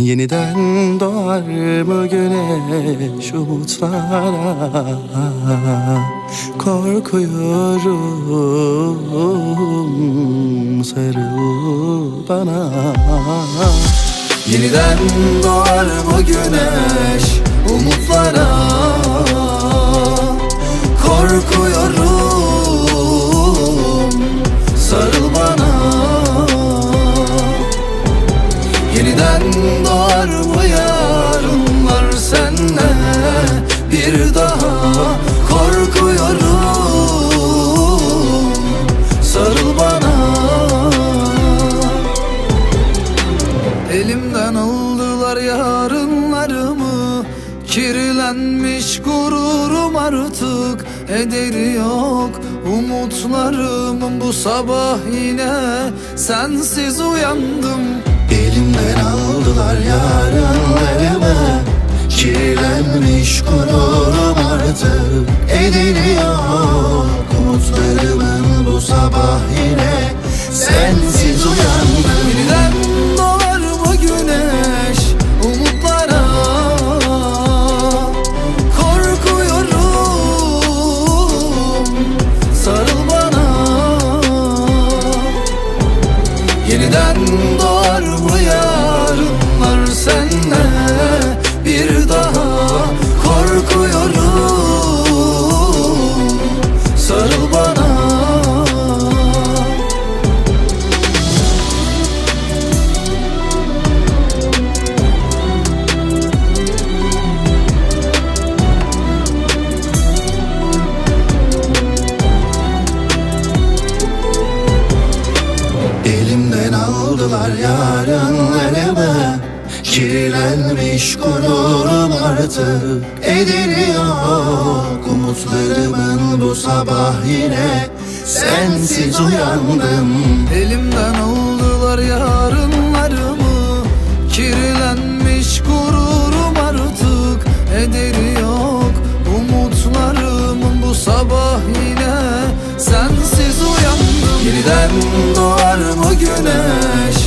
Yeniden doğar mı güneş umutlara? Korkuyorum sarıl bana. Yeniden doğar mı güneş doğar mı yarınlar senle bir daha Korkuyorum. Sarıl bana. Elimden aldılar yarınlarımı. Kirlenmiş gururum artık. Ederi yok umutlarımın. Bu sabah yine sensiz uyandım Elimden aldılar yarınlarımı Kirlenmiş gururum artık. Ederi Aldılar yarınlarımı Kirlenmiş gururum artık. Ederi yok Umutlarımın bu sabah yine Sensiz uyandım. Elimden aldılar yarınlarımı Kirlenmiş gururum artık. Ederi yok Umutlarımın bu sabah yine Sensiz uyandım. Yeniden doğar güneş.